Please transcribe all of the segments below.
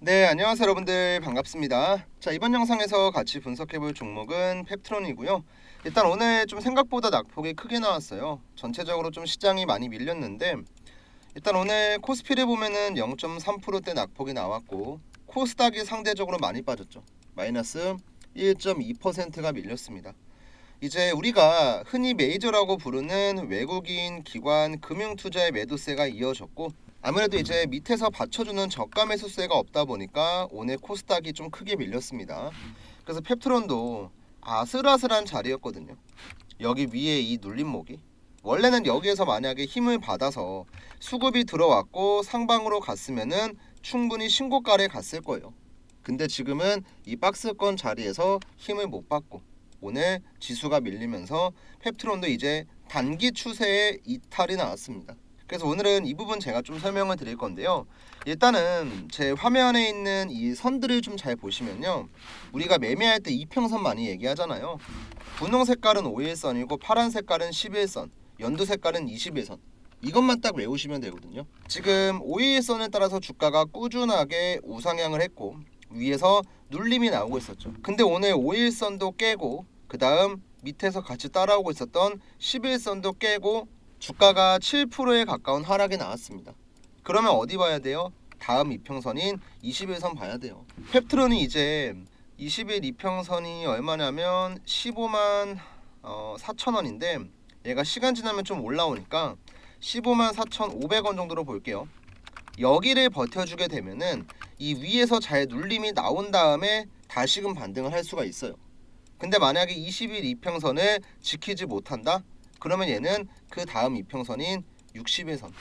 네, 안녕하세요 여러분들 반갑습니다. 자, 이번 영상에서 같이 분석해볼 종목은 펩트론이고요. 일단 오늘 좀 생각보다 낙폭이 크게 나왔어요. 전체적으로 좀 시장이 많이 밀렸는데 일단 오늘 코스피를 보면은 0.3%대 낙폭이 나왔고 코스닥이 상대적으로 많이 빠졌죠. 마이너스 1.2%가 밀렸습니다. 이제 우리가 흔히 메이저라고 부르는 외국인 기관 금융 투자의 매도세가 이어졌고 아무래도 이제 밑에서 받쳐주는 저가 매수세가 없다 보니까 오늘 코스닥이 좀 크게 밀렸습니다. 그래서 펩트론도 아슬아슬한 자리였거든요. 여기 위에 이 눌림목이 원래는 여기에서 만약에 힘을 받아서 수급이 들어왔고 상방으로 갔으면은 충분히 신고가에 갔을 거예요. 근데 지금은 이 박스권 자리에서 힘을 못 받고 오늘 지수가 밀리면서 펩트론도 이제 단기 추세의 이탈이 나왔습니다. 그래서 오늘은 이 부분 제가 좀 설명을 드릴 건데요. 일단은 제 화면에 있는 이 선들을 좀 잘 보시면요. 우리가 매매할 때 이평선 많이 얘기하잖아요. 분홍 색깔은 5일선이고 파란 색깔은 11선, 연두 색깔은 21선. 이것만 딱 외우시면 되거든요. 지금 5일선에 따라서 주가가 꾸준하게 우상향을 했고 위에서 눌림이 나오고 있었죠. 근데 오늘 5일선도 깨고 그 다음 밑에서 같이 따라오고 있었던 11선도 깨고 주가가 7%에 가까운 하락이 나왔습니다. 그러면 어디 봐야 돼요? 다음 이평선인 21선 봐야 돼요. 펩트론이 이제 20일 이평선이 얼마냐면 15만 어, 4천 원인데 얘가 시간 지나면 좀 올라오니까 15만 4,500원 정도로 볼게요. 여기를 버텨주게 되면은 이 위에서 잘 눌림이 나온 다음에 다시금 반등을 할 수가 있어요. 근데 만약에 20일 이평선을 지키지 못한다? 그러면 얘는 그 다음 이평선인 60일선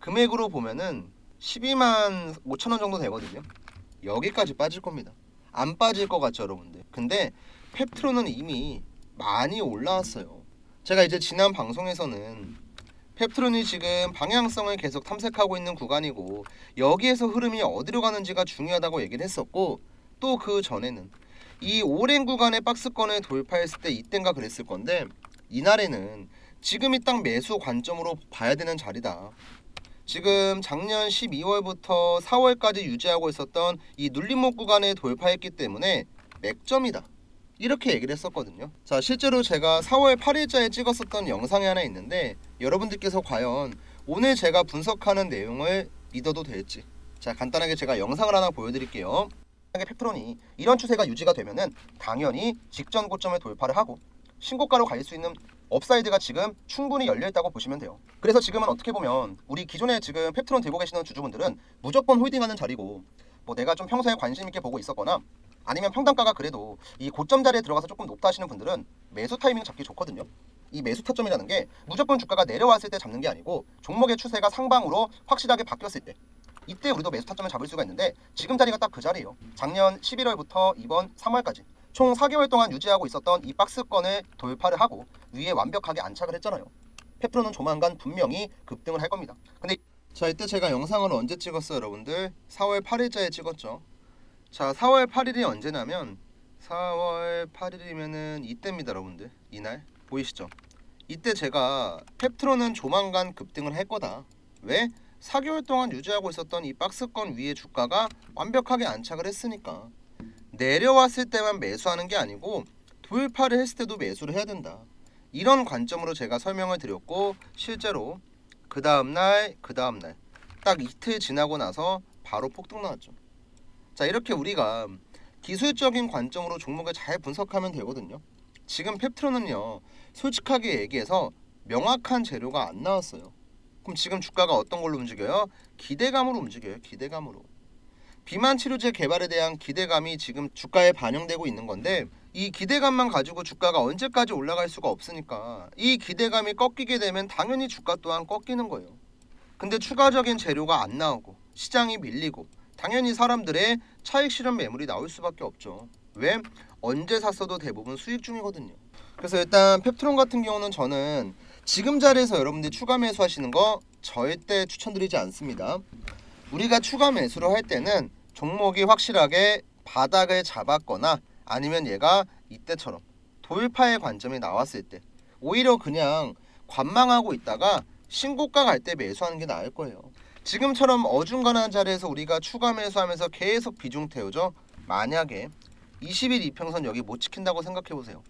금액으로 보면은 12만 5천 원 정도 되거든요. 여기까지 빠질 겁니다. 안 빠질 것 같죠, 여러분들. 근데 펩트론은 이미 많이 올라왔어요. 제가 이제 지난 방송에서는 펩트론이 지금 방향성을 계속 탐색하고 있는 구간이고 여기에서 흐름이 어디로 가는지가 중요하다고 얘기를 했었고 또 그 전에는 이 오랜 구간의 박스권을 돌파했을 때 이땐가 그랬을 건데 이날에는 지금이 딱 매수 관점으로 봐야 되는 자리다. 지금 작년 12월부터 4월까지 유지하고 있었던 이 눌림목 구간을 돌파했기 때문에 맥점이다. 이렇게 얘기를 했었거든요. 자, 실제로 제가 4월 8일자에 찍었었던 영상이 하나 있는데 여러분들께서 과연 오늘 제가 분석하는 내용을 믿어도 될지 자, 간단하게 제가 영상을 하나 보여드릴게요. 펩트론이 이런 추세가 유지가 되면은 당연히 직전 고점을 돌파를 하고 신고가로 갈 수 있는 업사이드가 지금 충분히 열려 있다고 보시면 돼요. 그래서 지금은 어떻게 보면 우리 기존에 지금 펩트론 들고 계시는 주주분들은 무조건 홀딩하는 자리고 뭐 내가 좀 평소에 관심 있게 보고 있었거나 아니면 평단가가 그래도 이 고점 자리에 들어가서 조금 높다 하시는 분들은 매수 타이밍 잡기 좋거든요. 이 매수 타점이라는 게 무조건 주가가 내려왔을 때 잡는 게 아니고 종목의 추세가 상방으로 확실하게 바뀌었을 때 이때 우리도 매수 타점을 잡을 수가 있는데 지금 자리가 딱 그 자리예요. 작년 11월부터 이번 3월까지 총 4개월 동안 유지하고 있었던 이 박스권을 돌파를 하고 위에 완벽하게 안착을 했잖아요. 페프로는 조만간 분명히 급등을 할 겁니다. 근데 자 이때 제가 영상을 언제 찍었어요, 여러분들? 4월 8일자에 찍었죠. 자 4월 8일이 언제냐면 4월 8일이면은 이때입니다, 여러분들. 이날 보이시죠? 이때 제가 펩트론은 조만간 급등을 할 거다. 왜? 4개월 동안 유지하고 있었던 이 박스권 위에 주가가 완벽하게 안착을 했으니까 내려왔을 때만 매수하는 게 아니고 돌파를 했을 때도 매수를 해야 된다. 이런 관점으로 제가 설명을 드렸고 실제로 그 다음 날, 그 다음 날 딱 이틀 지나고 나서 바로 폭등 나왔죠. 자 이렇게 우리가 기술적인 관점으로 종목을 잘 분석하면 되거든요. 지금 펩트론은요 솔직하게 얘기해서 명확한 재료가 안 나왔어요. 그럼 지금 주가가 어떤 걸로 움직여요? 기대감으로 움직여요. 기대감으로. 비만 치료제 개발에 대한 기대감이 지금 주가에 반영되고 있는 건데 이 기대감만 가지고 주가가 언제까지 올라갈 수가 없으니까 이 기대감이 꺾이게 되면 당연히 주가 또한 꺾이는 거예요. 근데 추가적인 재료가 안 나오고 시장이 밀리고 당연히 사람들의 차익 실현 매물이 나올 수밖에 없죠. 왜? 언제 샀어도 대부분 수익 중이거든요. 그래서 일단 펩트론 같은 경우는 저는 지금 자리에서 여러분들이 추가 매수하시는 거 절대 추천드리지 않습니다. 우리가 추가 매수를 할 때는 종목이 확실하게 바닥을 잡았거나 아니면 얘가 이때처럼 돌파의 관점이 나왔을 때 오히려 그냥 관망하고 있다가 신고가 갈 때 매수하는 게 나을 거예요. 지금처럼 어중간한 자리에서 우리가 추가 매수하면서 계속 비중 태우죠. 만약에 20일 이평선 여기 못 지킨다고 생각해 보세요.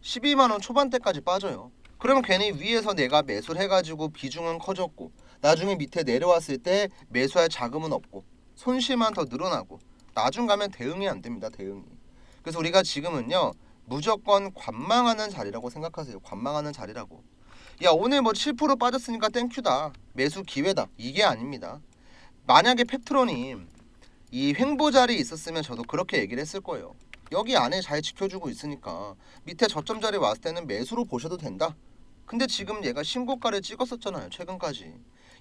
12만 원 초반대까지 빠져요. 그러면 괜히 위에서 내가 매수를 해가지고 비중은 커졌고 나중에 밑에 내려왔을 때 매수할 자금은 없고 손실만 더 늘어나고 나중 가면 대응이 안 됩니다. 대응이. 그래서 우리가 지금은요 무조건 관망하는 자리라고 생각하세요. 관망하는 자리라고. 야 오늘 뭐 7% 빠졌으니까 땡큐다 매수 기회다 이게 아닙니다. 만약에 펩트론이 이 횡보 자리에 있었으면 저도 그렇게 얘기를 했을 거예요. 여기 안에 잘 지켜주고 있으니까 밑에 저점 자리 왔을 때는 매수로 보셔도 된다. 근데 지금 얘가 신고가를 찍었었잖아요. 최근까지.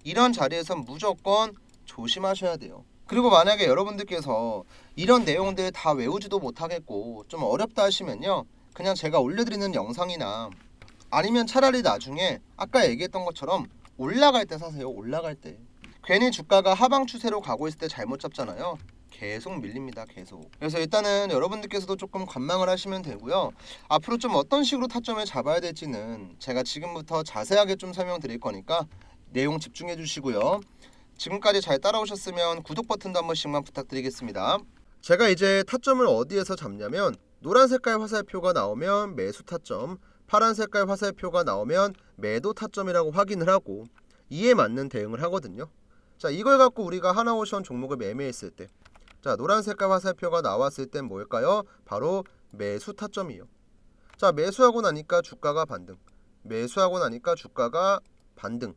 이런 자리에선 무조건 조심하셔야 돼요. 그리고 만약에 여러분들께서 이런 내용들 다 외우지도 못하겠고 좀 어렵다 하시면요. 그냥 제가 올려드리는 영상이나 아니면 차라리 나중에 아까 얘기했던 것처럼 올라갈 때 사세요. 올라갈 때. 괜히 주가가 하방 추세로 가고 있을 때 잘못 잡잖아요. 계속 밀립니다. 계속. 그래서 일단은 여러분들께서도 조금 관망을 하시면 되고요. 앞으로 좀 어떤 식으로 타점을 잡아야 될지는 제가 지금부터 자세하게 좀 설명드릴 거니까 내용 집중해 주시고요. 지금까지 잘 따라오셨으면 구독 버튼도 한 번씩만 부탁드리겠습니다. 제가 이제 타점을 어디에서 잡냐면 노란 색깔 화살표가 나오면 매수 타점, 파란 색깔 화살표가 나오면 매도 타점이라고 확인을 하고 이에 맞는 대응을 하거든요. 자, 이걸 갖고 우리가 하나오션 종목을 매매했을 때 자, 노란 색깔 화살표가 나왔을 땐 뭘까요? 바로 매수 타점이요. 자, 매수하고 나니까 주가가 반등. 매수하고 나니까 주가가 반등.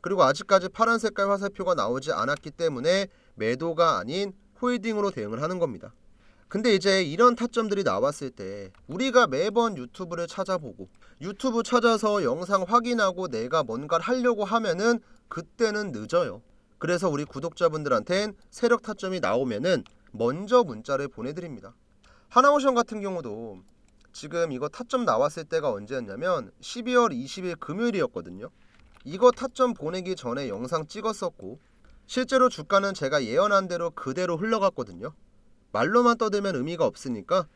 그리고 아직까지 파란 색깔 화살표가 나오지 않았기 때문에 매도가 아닌 홀딩으로 대응을 하는 겁니다. 근데 이제 이런 타점들이 나왔을 때 우리가 매번 유튜브를 찾아보고 유튜브 찾아서 영상 확인하고 내가 뭔가를 하려고 하면은 그때는 늦어요. 그래서 우리 구독자분들한텐 세력 타점이 나오면은 먼저 문자를 보내드립니다. 하나오션 같은 경우도 지금 이거 타점 나왔을 때가 언제였냐면 12월 20일 금요일이었거든요. 이거 타점 보내기 전에 영상 찍었었고 실제로 주가는 제가 예언한 대로 그대로 흘러갔거든요. 말로만 떠들면 의미가 없으니까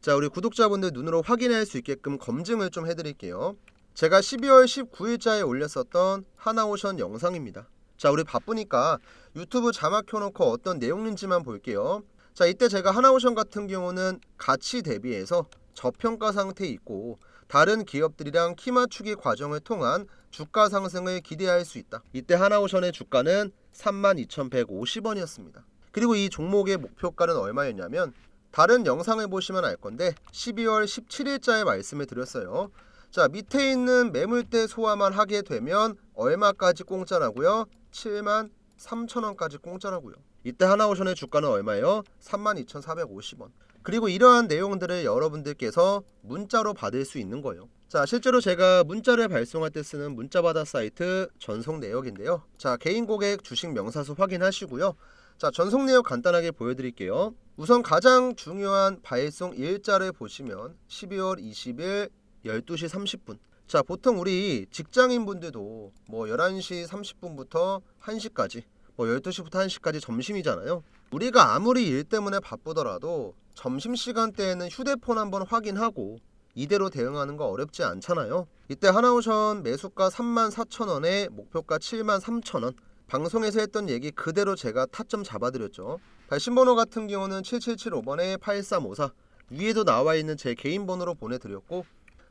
자 우리 구독자분들 눈으로 확인할 수 있게끔 검증을 좀 해드릴게요. 제가 12월 19일자에 올렸었던 하나오션 영상입니다. 자 우리 바쁘니까 유튜브 자막 켜놓고 어떤 내용인지만 볼게요. 자 이때 제가 하나오션 같은 경우는 가치 대비해서 저평가 상태에 있고 다른 기업들이랑 키 맞추기 과정을 통한 주가 상승을 기대할 수 있다. 이때 하나오션의 주가는 32,150원이었습니다. 그리고 이 종목의 목표가는 얼마였냐면 다른 영상을 보시면 알 건데 12월 17일자에 말씀을 드렸어요. 자 밑에 있는 매물대 소화만 하게 되면 얼마까지 공짜라고요? 7만 3천 원까지 공짜라고요. 이때 하나오션의 주가는 얼마예요? 32,450원. 그리고 이러한 내용들을 여러분들께서 문자로 받을 수 있는 거예요. 자, 실제로 제가 문자를 발송할 때 쓰는 문자받아 사이트 전송 내역인데요. 자, 개인 고객 주식 명사수 확인하시고요. 자, 전송 내역 간단하게 보여드릴게요. 우선 가장 중요한 발송 일자를 보시면 12월 20일 12시 30분. 자, 보통 우리 직장인 분들도 뭐 11시 30분부터 1시까지 뭐 12시부터 1시까지 점심이잖아요. 우리가 아무리 일 때문에 바쁘더라도 점심 시간대에는 휴대폰 한번 확인하고 이대로 대응하는 거 어렵지 않잖아요. 이때 하나오션 매수가 34,000원에 목표가 73,000원. 방송에서 했던 얘기 그대로 제가 타점 잡아드렸죠. 발신 번호 같은 경우는 7775번에 8354. 위에도 나와 있는 제 개인 번호로 보내드렸고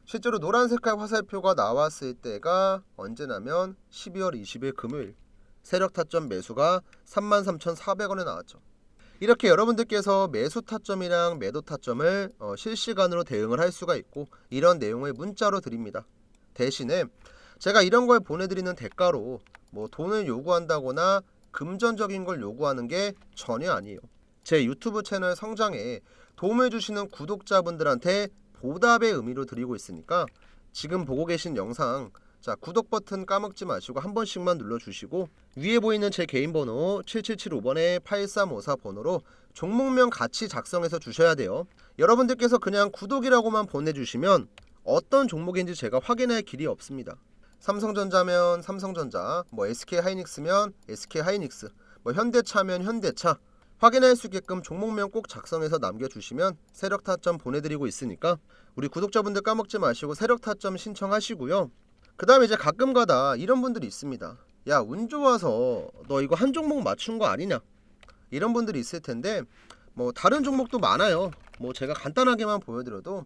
실제로 노란 색깔 화살표가 나왔을 때가 언제냐면 12월 20일 금요일 세력 타점 매수가 33,400원에 나왔죠. 이렇게 여러분들께서 매수 타점이랑 매도 타점을 어, 실시간으로 대응을 할 수가 있고 이런 내용을 문자로 드립니다. 대신에 제가 이런 걸 보내드리는 대가로 뭐 돈을 요구한다거나 금전적인 걸 요구하는 게 전혀 아니에요. 제 유튜브 채널 성장에 도움을 주시는 구독자분들한테 보답의 의미로 드리고 있으니까 지금 보고 계신 영상 자 구독 버튼 까먹지 마시고 한 번씩만 눌러주시고 위에 보이는 제 개인 번호 7775번에 8354 번호로 종목명 같이 작성해서 주셔야 돼요. 여러분들께서 그냥 구독이라고만 보내주시면 어떤 종목인지 제가 확인할 길이 없습니다. 삼성전자면 삼성전자, 뭐 SK 하이닉스면 SK 하이닉스, 뭐 현대차면 현대차 확인할 수 있게끔 종목명 꼭 작성해서 남겨주시면 세력 타점 보내드리고 있으니까 우리 구독자분들 까먹지 마시고 세력 타점 신청하시고요. 그 다음에 이제 가끔 가다 이런 분들이 있습니다. 야 운 좋아서 너 이거 한 종목 맞춘 거 아니냐? 이런 분들이 있을 텐데 뭐 다른 종목도 많아요. 뭐 제가 간단하게만 보여드려도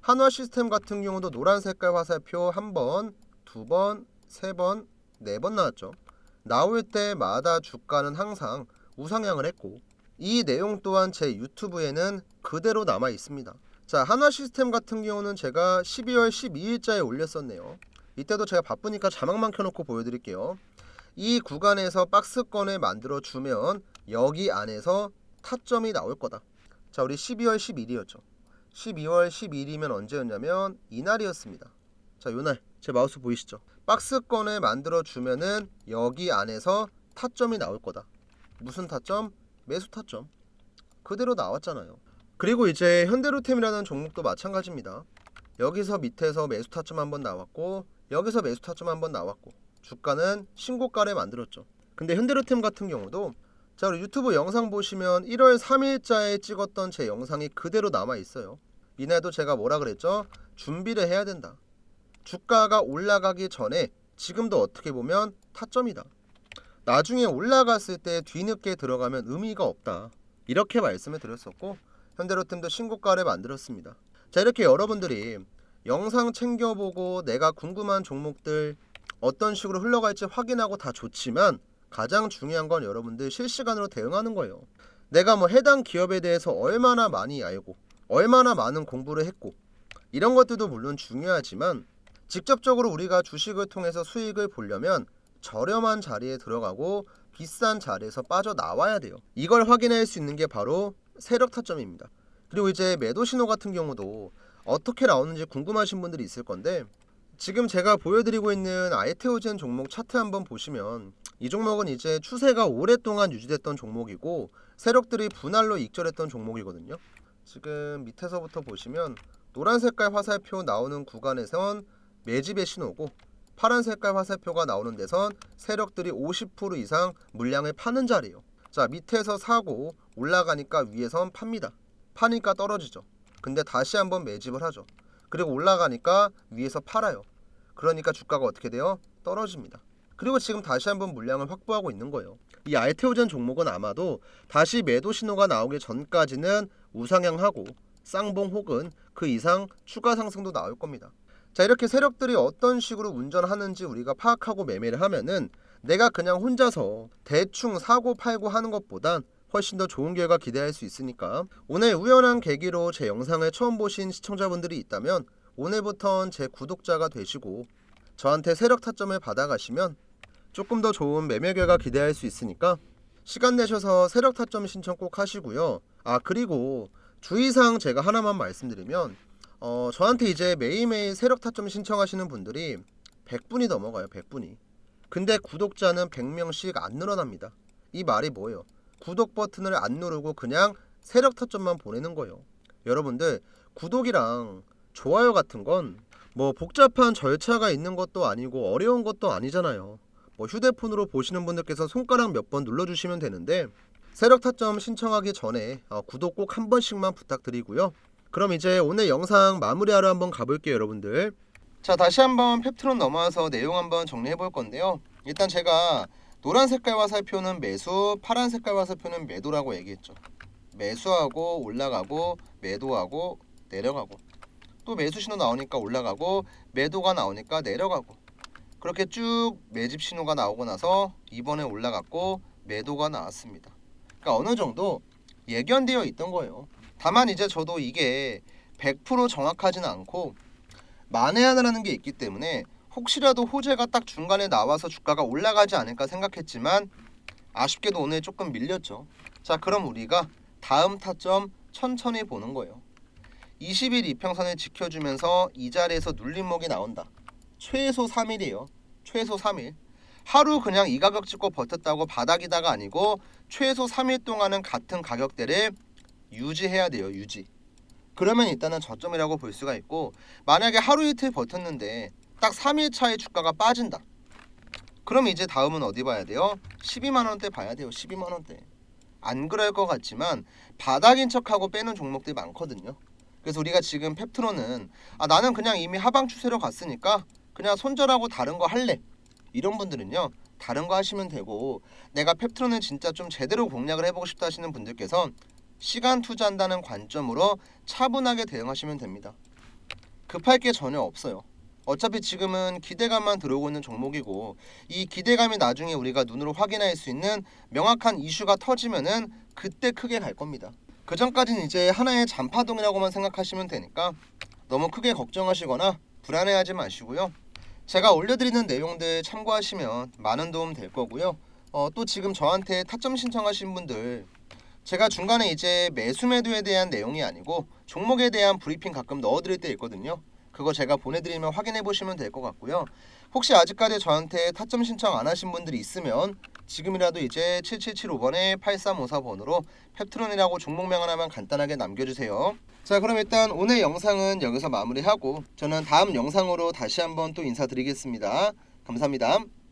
한화 시스템 같은 경우도 노란 색깔 화살표 한 번, 두 번, 세 번, 네 번 나왔죠. 나올 때마다 주가는 항상 우상향을 했고 이 내용 또한 제 유튜브에는 그대로 남아 있습니다. 자 한화 시스템 같은 경우는 제가 12월 12일자에 올렸었네요 이때도 제가 바쁘니까 자막만 켜놓고 보여드릴게요 이 구간에서 박스권을 만들어 주면 여기 안에서 타점이 나올 거다. 자, 우리 12월 11일이었죠. 12월 12일이면 언제였냐면 이날이었습니다. 자, 요날 제 마우스 보이시죠? 박스권을 만들어 주면은 여기 안에서 타점이 나올 거다. 무슨 타점? 매수 타점. 그대로 나왔잖아요. 그리고 이제 현대로템이라는 종목도 마찬가지입니다. 여기서 밑에서 매수 타점 한번 나왔고 여기서 매수 타점 한번 나왔고 주가는 신고가를 만들었죠. 근데 현대로템 같은 경우도 자 우리 유튜브 영상 보시면 1월 3일자에 찍었던 제 영상이 그대로 남아 있어요. 이날도 제가 뭐라 그랬죠? 준비를 해야 된다. 주가가 올라가기 전에 지금도 어떻게 보면 타점이다. 나중에 올라갔을 때 뒤늦게 들어가면 의미가 없다. 이렇게 말씀을 드렸었고 현대로템도 신고가를 만들었습니다. 자 이렇게 여러분들이 영상 챙겨보고 내가 궁금한 종목들 어떤 식으로 흘러갈지 확인하고 다 좋지만 가장 중요한 건 여러분들 실시간으로 대응하는 거예요. 내가 뭐 해당 기업에 대해서 얼마나 많이 알고 얼마나 많은 공부를 했고 이런 것들도 물론 중요하지만 직접적으로 우리가 주식을 통해서 수익을 보려면 저렴한 자리에 들어가고 비싼 자리에서 빠져나와야 돼요. 이걸 확인할 수 있는 게 바로 세력 타점입니다. 그리고 이제 매도 신호 같은 경우도 어떻게 나오는지 궁금하신 분들이 있을 건데 지금 제가 보여드리고 있는 아이테오젠 종목 차트 한번 보시면 이 종목은 이제 추세가 오랫동안 유지됐던 종목이고 세력들이 분할로 익절했던 종목이거든요. 지금 밑에서부터 보시면 노란 색깔 화살표 나오는 구간에선 매집의 신호고 파란 색깔 화살표가 나오는 데선 세력들이 50% 이상 물량을 파는 자리예요. 자 밑에서 사고 올라가니까 위에선 팝니다. 파니까 떨어지죠. 근데 다시 한번 매집을 하죠. 그리고 올라가니까 위에서 팔아요. 그러니까 주가가 어떻게 돼요? 떨어집니다. 그리고 지금 다시 한번 물량을 확보하고 있는 거예요. 이 알테오젠 종목은 아마도 다시 매도 신호가 나오기 전까지는 우상향하고 쌍봉 혹은 그 이상 추가 상승도 나올 겁니다. 자 이렇게 세력들이 어떤 식으로 운전하는지 우리가 파악하고 매매를 하면은 내가 그냥 혼자서 대충 사고 팔고 하는 것보단 훨씬 더 좋은 결과 기대할 수 있으니까 오늘 우연한 계기로 제 영상을 처음 보신 시청자분들이 있다면 오늘부턴 제 구독자가 되시고 저한테 세력 타점을 받아가시면 조금 더 좋은 매매 결과 기대할 수 있으니까 시간 내셔서 세력 타점 신청 꼭 하시고요. 아 그리고 주의사항 제가 하나만 말씀드리면 어 저한테 이제 매일매일 세력 타점 신청하시는 분들이 100분이 넘어가요. 100분이. 근데 구독자는 100명씩 안 늘어납니다. 이 말이 뭐예요? 구독 버튼을 안 누르고 그냥 세력 타점만 보내는 거예요. 여러분들 구독이랑 좋아요 같은 건 뭐 복잡한 절차가 있는 것도 아니고 어려운 것도 아니잖아요. 뭐 휴대폰으로 보시는 분들께서 손가락 몇 번 눌러주시면 되는데 세력 타점 신청하기 전에 어, 구독 꼭 한 번씩만 부탁드리고요. 그럼 이제 오늘 영상 마무리하러 한번 가볼게요, 여러분들. 자, 다시 한번 펩트론 넘어와서 내용 한번 정리해 볼 건데요. 일단 제가 노란 색깔 화살표는 매수, 파란 색깔 화살표는 매도라고 얘기했죠. 매수하고 올라가고 매도하고 내려가고 또 매수 신호 나오니까 올라가고 매도가 나오니까 내려가고 그렇게 쭉 매집 신호가 나오고 나서 이번에 올라갔고 매도가 나왔습니다. 그러니까 어느 정도 예견되어 있던 거예요. 다만 이제 저도 이게 100% 정확하지는 않고 만에 하나라는 게 있기 때문에 혹시라도 호재가 딱 중간에 나와서 주가가 올라가지 않을까 생각했지만 아쉽게도 오늘 조금 밀렸죠. 자, 그럼 우리가 다음 타점 천천히 보는 거예요. 20일 이평선을 지켜주면서 이 자리에서 눌림목이 나온다. 최소 3일이에요. 최소 3일. 하루 그냥 이 가격 찍고 버텼다고 바닥이다가 아니고 최소 3일 동안은 같은 가격대를 유지해야 돼요. 유지. 그러면 일단은 저점이라고 볼 수가 있고 만약에 하루 이틀 버텼는데 딱 3일 차에 주가가 빠진다. 그럼 이제 다음은 어디 봐야 돼요? 12만 원대 봐야 돼요. 12만 원대. 안 그럴 것 같지만 바닥인 척하고 빼는 종목들이 많거든요. 그래서 우리가 지금 펩트론은 아 나는 그냥 이미 하방 추세로 갔으니까 그냥 손절하고 다른 거 할래. 이런 분들은요. 다른 거 하시면 되고 내가 펩트론을 진짜 좀 제대로 공략을 해보고 싶다 하시는 분들께선 시간 투자한다는 관점으로 차분하게 대응하시면 됩니다. 급할 게 전혀 없어요. 어차피 지금은 기대감만 들어오고 있는 종목이고 이 기대감이 나중에 우리가 눈으로 확인할 수 있는 명확한 이슈가 터지면은 그때 크게 갈 겁니다. 그 전까지는 이제 하나의 잔파동이라고만 생각하시면 되니까 너무 크게 걱정하시거나 불안해하지 마시고요. 제가 올려드리는 내용들 참고하시면 많은 도움 될 거고요. 어, 또 지금 저한테 타점 신청하신 분들 제가 중간에 이제 매수 매도에 대한 내용이 아니고 종목에 대한 브리핑 가끔 넣어드릴 때 있거든요. 그거 제가 보내드리면 확인해 보시면 될 것 같고요. 혹시 아직까지 저한테 타점 신청 안 하신 분들이 있으면 지금이라도 이제 7775번에 8354번으로 펩트론이라고 종목명 하나만 간단하게 남겨주세요. 자 그럼 일단 오늘 영상은 여기서 마무리하고 저는 다음 영상으로 다시 한번 또 인사드리겠습니다. 감사합니다.